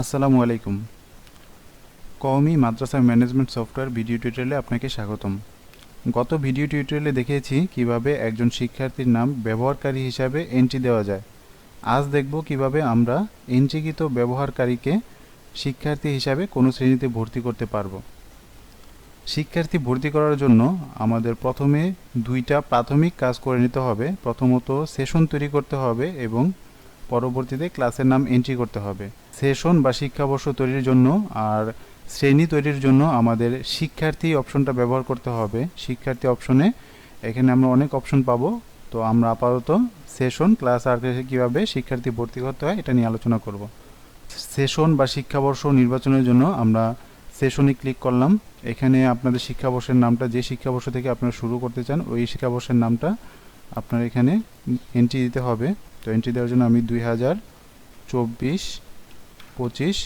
আসসালামু আলাইকুম। কওমি মাদ্রাসা management software video টিউটোরিয়ালে আপনাকে স্বাগতম। গত ভিডিও টিউটোরিয়ালে দেখেছি কীভাবে একজন শিক্ষার্থীর নাম ব্যবহারকারী হিসাবে এন্ট্রি দেওয়া যায়। আজ দেখব কীভাবে আমরা এন্ট্রিকৃত ব্যবহারকারীকে শিক্ষার্থী হিসাবে কোনো শ্রেণীতে ভর্তি করতে পারব। শিক্ষার্থী ভর্তি করার জন্য আমাদের প্রথমে দুইটা প্রাথমিক কাজ করে নিতে হবে। প্রথমত সেশন তৈরি করতে হবে এবং পরবর্তীতে ক্লাসের নাম এন্ট্রি করতে হবে। সেশন বা শিক্ষাবর্ষ তৈরির জন্য আর শ্রেণি তৈরির জন্য আমাদের শিক্ষার্থী অপশনটা ব্যবহার করতে হবে। শিক্ষার্থী অপশনে এখানে আমরা অনেক অপশন পাবো। তো আমরা আপাতত সেশন, ক্লাস আর কীভাবে শিক্ষার্থী ভর্তি করতে হয় এটা নিয়ে আলোচনা করব। সেশন বা শিক্ষাবর্ষ নির্বাচনের জন্য আমরা সেশনে ক্লিক করলাম। এখানে আপনাদের শিক্ষাবর্ষের নামটা, যে শিক্ষাবর্ষ থেকে আপনারা শুরু করতে চান, ওই শিক্ষাবর্ষের নামটা আপনার এখানে এন্ট্রি দিতে হবে। তো এন্ট্রি দেওয়ার জন্য আমি দুই হাজার চব্বিশ পঁচিশ,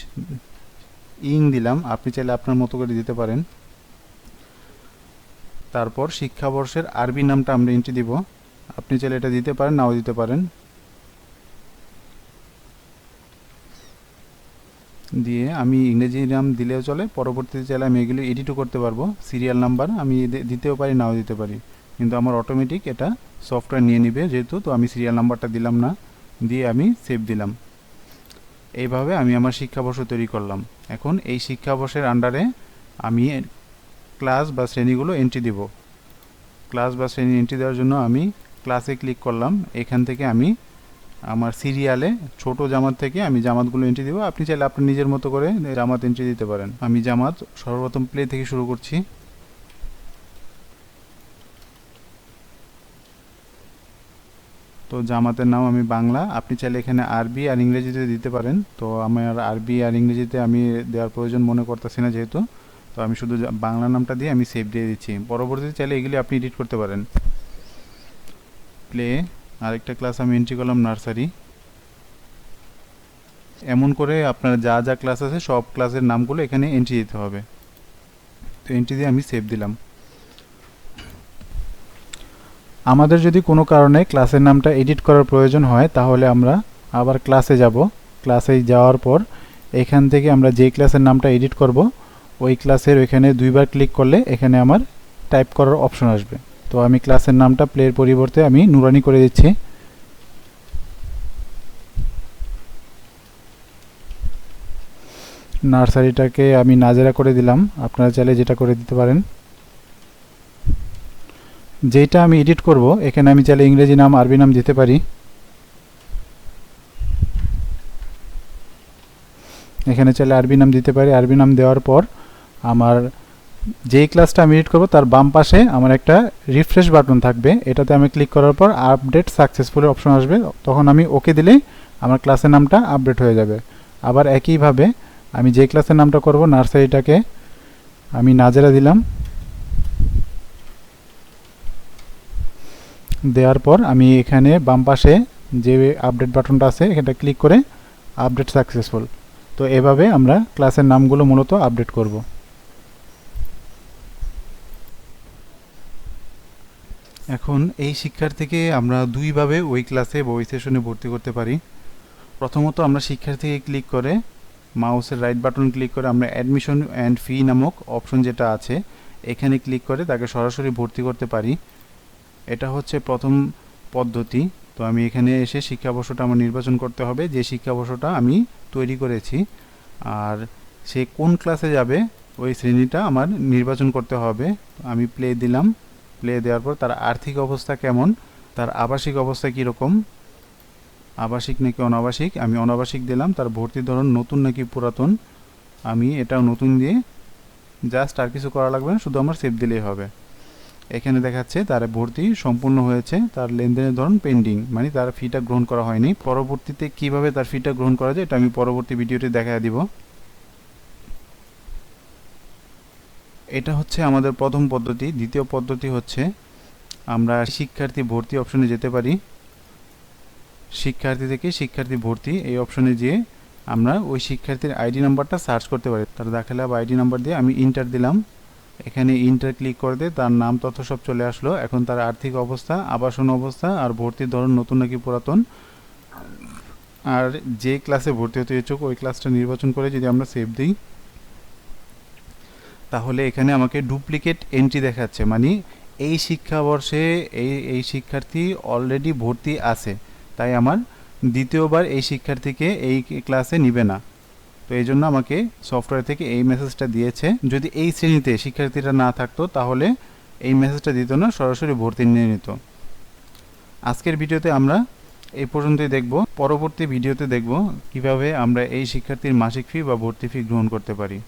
ইং দিলাম, আপনি চাইলে আপনার মতো করে দিতে পারেন। তারপর শিক্ষাবর্ষের আরবি নামটা আমরা এন্ট্রি দিব। আপনি চাইলে এটা দিতে পারেন, নাও দিতে পারেন। দিয়ে আমি ইংরেজি নাম দিলেও চলে, পরবর্তীতে চাইলে আমি এগুলো এডিটও করতে পারব। সিরিয়াল নাম্বার আমি দিতেও পারি, নাও দিতে পারি। কিন্তু আমার অটোমেটিক এটা সফটওয়্যার নিয়ে নিবে যেহেতু, তো আমি সিরিয়াল নাম্বারটা দিলাম না। দিয়ে আমি সেভ দিলাম। এইভাবে আমি আমার শিক্ষাবর্ষ তৈরি করলাম। এখন এই শিক্ষাবর্ষের আন্ডারে আমি ক্লাস বা শ্রেণীগুলো এন্ট্রি দিব। ক্লাস বা শ্রেণি এন্ট্রি দেওয়ার জন্য আমি ক্লাসে ক্লিক করলাম। এখান থেকে আমি আমার সিরিয়ালে ছোট জামাত থেকে আমি জামাতগুলো এন্ট্রি দেবো। আপনি চাইলে আপনার নিজের মতো করে জামাত এন্ট্রি দিতে পারেন। আমি জামাত সর্বপ্রথম প্লে থেকে শুরু করছি। তো জামাতের নাম আমি বাংলা। আপনি চাইলে এখানে আরবি আর ইংরেজিতে দিতে পারেন। তো আমার আরবি আর ইংরেজিতে আমি দেওয়ার প্রয়োজন মনে করতেছি না যেহেতু। তো আমি শুধু বাংলা নামটা দিয়ে আমি সেভ দিয়ে দিচ্ছি। পরবর্তীতে চাইলে এগুলি আপনি এডিট করতে পারেন। প্লে আরেকটা ক্লাস আমি এন্ট্রি করলাম নার্সারি এমন করে আপনার যা যা ক্লাস আছে সব ক্লাসের নামগুলো এখানে এন্ট্রি দিতে হবে। তো এন্ট্রি দিয়ে আমি সেভ দিলাম। আমাদের যদি কোনো কারণে ক্লাসের নামটা এডিট করার প্রয়োজন হয়, তাহলে আমরা আবার ক্লাসে যাব। ক্লাসে যাওয়ার পর এখান থেকে আমরা যে ক্লাসের নামটা এডিট করব, ওই ক্লাসের ওইখানে দুইবার ক্লিক করলে এখানে আমার টাইপ করার অপশন আসবে। তো আমি ক্লাসের নামটা প্লের পরিবর্তে আমি নুরানি করে দিচ্ছি। নার্সারিটাকে আমি নাজেরা করে দিলাম। আপনারা চাইলে যেটা করে দিতে পারেন। যেটা আমি এডিট করব, এখানে আমি চাইলে ইংরেজি নাম, আরবি নাম দিতে পারি। এখানে চাইলে আরবি নাম দিতে পারি। আরবি নাম দেওয়ার পর আমার যেই ক্লাসটা আমি এডিট করব, তার বাম পাশে আমার একটা রিফ্রেশ বাটন থাকবে। এটাতে আমি ক্লিক করার পর আপডেট সাকসেসফুল অপশন আসবে। তখন আমি ওকে দিলেই আমার ক্লাসের নামটা আপডেট হয়ে যাবে। আবার একইভাবে আমি যে ক্লাসের নামটা করব, নার্সারিটাকে আমি নাজেরা দিলাম। দেওয়ার পর আমি এখানে বাম পাশে যে আপডেট বাটনটা আছে, এখানটা ক্লিক করে আপডেট সাকসেসফুল তো এভাবে আমরা ক্লাসের নামগুলো মূলত আপডেট করব। এখন এই শিক্ষার্থীকে আমরা দুইভাবে ওই ক্লাসে বা ওই সেশনে ভর্তি করতে পারি। প্রথমত আমরা শিক্ষার্থীকে ক্লিক করে মাউসের রাইট বাটন ক্লিক করে আমরা অ্যাডমিশন অ্যান্ড ফি নামক অপশন যেটা আছে, এখানে ক্লিক করে তাকে সরাসরি ভর্তি করতে পারি। এটা হচ্ছে প্রথম পদ্ধতি। তো আমি এখানে এসে শিক্ষাবর্ষটা আমার নির্বাচন করতে হবে। যে শিক্ষাবর্ষটা আমি তৈরি করেছি, আর সে কোন ক্লাসে যাবে, ওই শ্রেণীটা আমার নির্বাচন করতে হবে। আমি প্লে দিলাম। প্লে দেওয়ার পর তার আর্থিক অবস্থা কেমন, তার আবাসিক অবস্থা কীরকম, আবাসিক নাকি অনাবাসিক, আমি অনাবাসিক দিলাম, তার ভর্তি ধরন নতুন নাকি পুরাতন, আমি এটাও নতুন দিয়ে জাস্ট আর কিছু করা লাগবে না, শুধু আমার সেভ দিলেই হবে। এখানে দেখাচ্ছে তার ভর্তি সম্পূর্ণ হয়েছে, তার লেনদেনের ধরন পেন্ডিং মানে তার ফিটা গ্রহণ করা হয়নি। পরবর্তীতে কীভাবে তার ফিটা গ্রহণ করা যায় এটা আমি পরবর্তী ভিডিওতে দেখা দিব। এটা হচ্ছে আমাদের প্রথম পদ্ধতি। দ্বিতীয় পদ্ধতি হচ্ছে আমরা শিক্ষার্থী ভর্তি অপশনে যেতে পারি। শিক্ষার্থী থেকে শিক্ষার্থী ভর্তি এই অপশনে যেয়ে আমরা ওই শিক্ষার্থীর আইডি নাম্বারটা সার্চ করতে পারি। তার দাখিলা বা আইডি নাম্বার দিয়ে আমি ইন্টার দিলাম। এখানে ইন্টার ক্লিক করে দিয়ে তার নাম, তথ্য সব চলে আসলো। এখন তার আর্থিক অবস্থা, আবাসন অবস্থা আর ভর্তির ধরন নতুন নাকি পুরাতন। আর যে ক্লাসে ভর্তি হতে ইচ্ছুক, ওই ক্লাসটা নির্বাচন করে যদি আমরা সেভ দিই, তাহলে এখানে আমাকে ডুপ্লিকেট এন্ট্রি দেখাচ্ছে। মানে এই শিক্ষাবর্ষে এই এই শিক্ষার্থী অলরেডি ভর্তি আছে। তাই আমার দ্বিতীয়বার এই শিক্ষার্থীকে এই ক্লাসে নিবে না। তো এই জন্য আমাকে সফটওয়্যার থেকে এই মেসেজটা দিয়েছে। যদি এই শ্রেণীতে শিক্ষার্থীরা না থাকতো, তাহলে এই মেসেজটা দিত না, সরাসরি ভর্তি নিয়ে নিত। আজকের ভিডিওতে আমরা এই পর্যন্তই দেখব। পরবর্তী ভিডিওতে দেখব কীভাবে আমরা এই শিক্ষার্থীর মাসিক ফি বা ভর্তি ফি গ্রহণ করতে পারি।